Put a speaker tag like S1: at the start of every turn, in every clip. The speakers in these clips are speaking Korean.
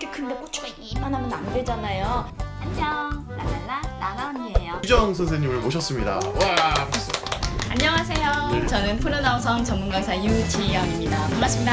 S1: 이렇게 큰데 고추가 이만하면 안 되잖아요. 안녕, 라랄라 라라 언니예요.
S2: 유정 선생님을 모셨습니다. 와, 박수.
S1: 안녕하세요.
S2: 네.
S1: 저는 푸른아우성 전문 강사 유지영입니다. 반갑습니다.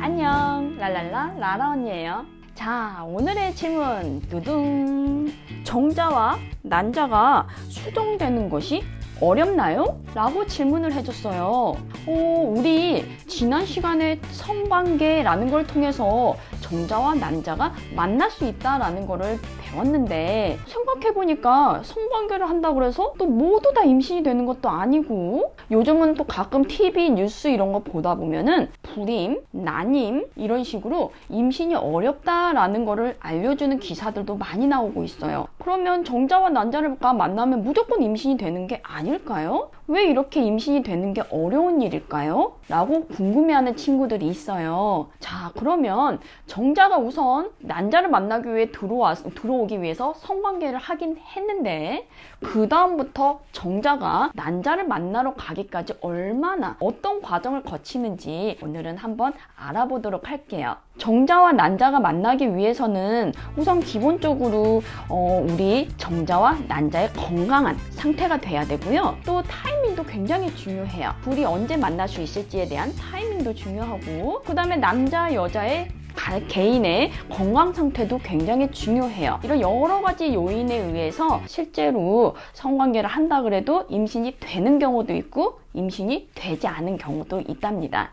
S3: 안녕, 랄랄라 라라 언니예요. 자, 오늘의 질문 두둥. 정자와 난자가 수정되는 것이 어렵나요? 라고 질문을 해줬어요. 어, 우리 지난 시간에 성관계라는 걸 통해서 정자와 난자가 만날 수 있다라는 거를 배웠는데 생각해보니까 성관계를 한다고 해서 또 모두 다 임신이 되는 것도 아니고 요즘은 또 가끔 TV 뉴스 이런 거 보다 보면은 불임, 난임 이런 식으로 임신이 어렵다라는 거를 알려주는 기사들도 많이 나오고 있어요. 그러면 정자와 난자를 만나면 무조건 임신이 되는 게 아닐까요? 왜 이렇게 임신이 되는 게 어려운 일일까요? 라고 궁금해하는 친구들이 있어요. 자, 그러면 정자가 우선 난자를 만나기 위해 들어와, 들어 오기 위해서 성관계를 하긴 했는데, 그 다음부터 정자가 난자를 만나러 가기까지 얼마나 어떤 과정을 거치는지 오늘은 한번 알아보도록 할게요. 정자와 난자가 만나기 위해서는 우선 기본적으로 어, 우리 정자와 난자의 건강한 상태가 돼야 되고요. 또 타이밍도 굉장히 중요해요. 둘이 언제 만날 수 있을지에 대한 타이밍도 중요하고 그 다음에 남자 여자의 가- 개인의 건강 상태도 굉장히 중요해요. 이런 여러 가지 요인에 의해서 실제로 성관계를 한다 그래도 임신이 되는 경우도 있고 임신이 되지 않은 경우도 있답니다.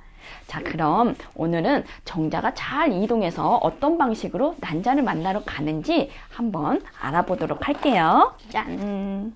S3: 자, 그럼 오늘은 정자가 잘 이동해서 어떤 방식으로 난자를 만나러 가는지 한번 알아보도록 할게요. 짠!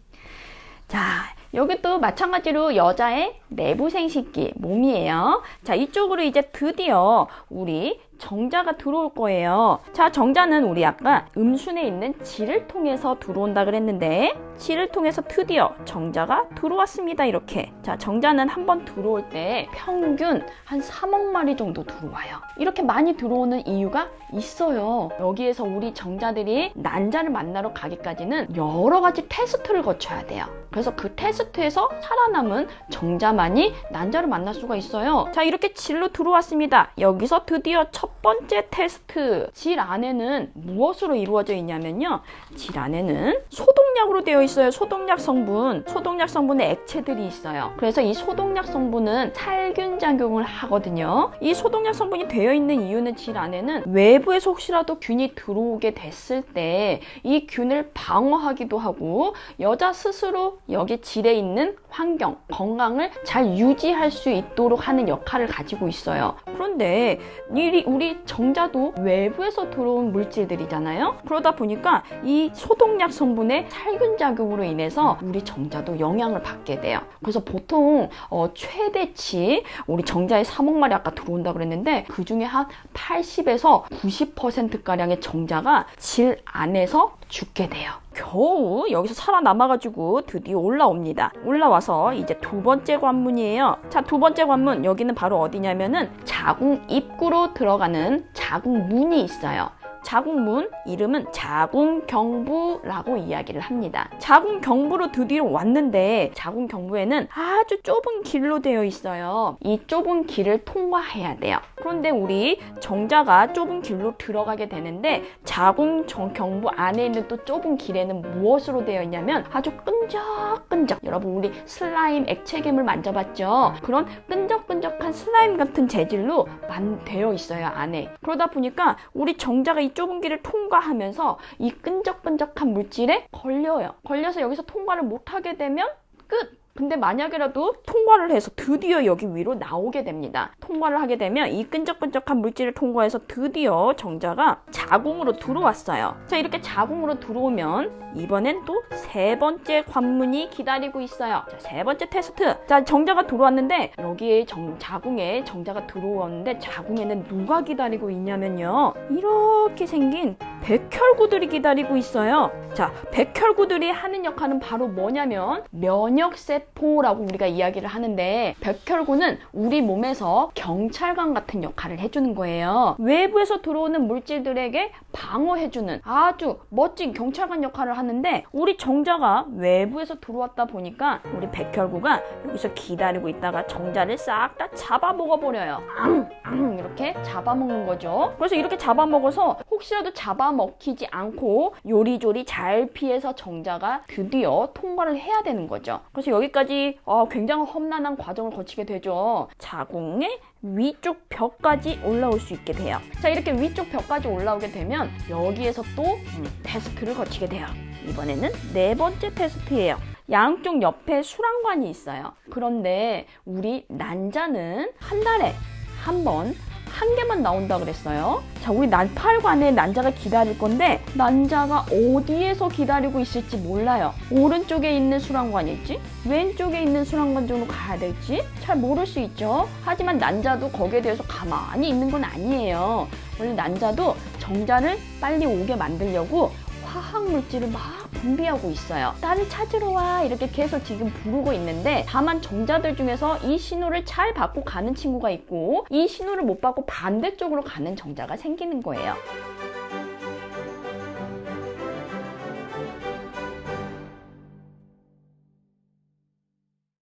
S3: 자, 여기 또 마찬가지로 여자의 내부 생식기, 몸이에요. 자, 이쪽으로 이제 드디어 우리 정자가 들어올 거예요. 자, 정자는 우리 아까 음순에 있는 질을 통해서 들어온다 그랬는데, 질을 통해서 드디어 정자가 들어왔습니다. 이렇게. 자, 정자는 한 번 들어올 때 평균 한 3억 마리 정도 들어와요. 이렇게 많이 들어오는 이유가 있어요. 여기에서 우리 정자들이 난자를 만나러 가기까지는 여러 가지 테스트를 거쳐야 돼요. 그래서 그 테스트에서 살아남은 정자만이 난자를 만날 수가 있어요. 자, 이렇게 질로 들어왔습니다. 여기서 드디어 첫 번째 테스트. 질 안에는 무엇으로 이루어져 있냐면요. 질 안에는 소독약으로 되어 있어요. 소독약 성분. 소독약 성분의 액체들이 있어요. 그래서 이 소독약 성분은 살균 작용을 하거든요. 이 소독약 성분이 되어 있는 이유는 질 안에는 외부에서 혹시라도 균이 들어오게 됐을 때 이 균을 방어하기도 하고 여자 스스로 여기 질에 있는 환경, 건강을 잘 유지할 수 있도록 하는 역할을 가지고 있어요. 그런데 이 우리 정자도 외부에서 들어온 물질들이잖아요. 그러다 보니까 이 소독약 성분의 살균 작용으로 인해서 우리 정자도 영향을 받게 돼요. 그래서 보통 어, 최대치 우리 정자의 3억 마리 아까 들어온다 그랬는데 그 중에 한 80에서 90% 가량의 정자가 질 안에서 죽게 돼요. 겨우 여기서 살아남아가지고 드디어 올라옵니다. 올라와서 이제 두 번째 관문이에요. 자, 두 번째 관문 여기는 바로 어디냐면은 자궁 입구로 들어가는 자궁 문이 있어요. 자궁문 이름은 자궁경부라고 이야기를 합니다. 자궁경부로 드디어 왔는데 자궁경부에는 아주 좁은 길로 되어 있어요. 이 좁은 길을 통과해야 돼요. 그런데 우리 정자가 좁은 길로 들어가게 되는데 자궁경부 안에 있는 또 좁은 길에는 무엇으로 되어 있냐면 아주 끈적끈적 여러분 우리 슬라임 액체괴물 만져봤죠? 그런 끈적끈적한 슬라임 같은 재질로 만 되어 있어요 안에. 그러다 보니까 우리 정자가 이 좁은 길을 통과하면서 이 끈적끈적한 물질에 걸려요. 걸려서 여기서 통과를 못하게 되면 끝! 근데 만약이라도 통과를 해서 드디어 여기 위로 나오게 됩니다. 통과를 하게 되면 이 끈적끈적한 물질을 통과해서 드디어 정자가 자궁으로 들어왔어요. 자, 이렇게 자궁으로 들어오면 이번엔 또 세 번째 관문이 기다리고 있어요. 자, 세 번째 테스트. 자, 정자가 들어왔는데 여기에 정, 자궁에 정자가 들어왔는데 자궁에는 누가 기다리고 있냐면요. 이렇게 생긴 백혈구들이 기다리고 있어요. 자, 백혈구들이 하는 역할은 바로 뭐냐면 면역세 포라고 우리가 이야기를 하는데 백혈구는 우리 몸에서 경찰관 같은 역할을 해주는 거예요. 외부에서 들어오는 물질들에게 방어해주는 아주 멋진 경찰관 역할을 하는데 우리 정자가 외부에서 들어왔다 보니까 우리 백혈구가 여기서 기다리고 있다가 정자를 싹 다 잡아먹어 버려요. 이렇게 잡아먹는 거죠. 그래서 이렇게 잡아먹어서 혹시라도 잡아먹히지 않고 요리조리 잘 피해서 정자가 드디어 통과를 해야 되는 거죠. 그래서 여기 까지 어, 굉장히 험난한 과정을 거치게 되죠. 자궁의 위쪽 벽까지 올라올 수 있게 돼요. 자, 이렇게 위쪽 벽까지 올라오게 되면 여기에서 또 음, 테스트를 거치게 돼요. 이번에는 네 번째 테스트예요. 양쪽 옆에 수랑관이 있어요. 그런데 우리 난자는 한 달에 한 번, 한 개만 나온다 그랬어요. 자, 우리 난팔관에 난자가 기다릴 건데, 난자가 어디에서 기다리고 있을지 몰라요. 오른쪽에 있는 수랑관일지, 왼쪽에 있는 수랑관 쪽으로 가야 될지 잘 모를 수 있죠. 하지만 난자도 거기에 대해서 가만히 있는 건 아니에요. 원래 난자도 정자를 빨리 오게 만들려고 화학 물질을 막 분비하고 있어요. 딸을 찾으러 와 이렇게 계속 지금 부르고 있는데 다만 정자들 중에서 이 신호를 잘 받고 가는 친구가 있고 이 신호를 못 받고 반대쪽으로 가는 정자가 생기는 거예요.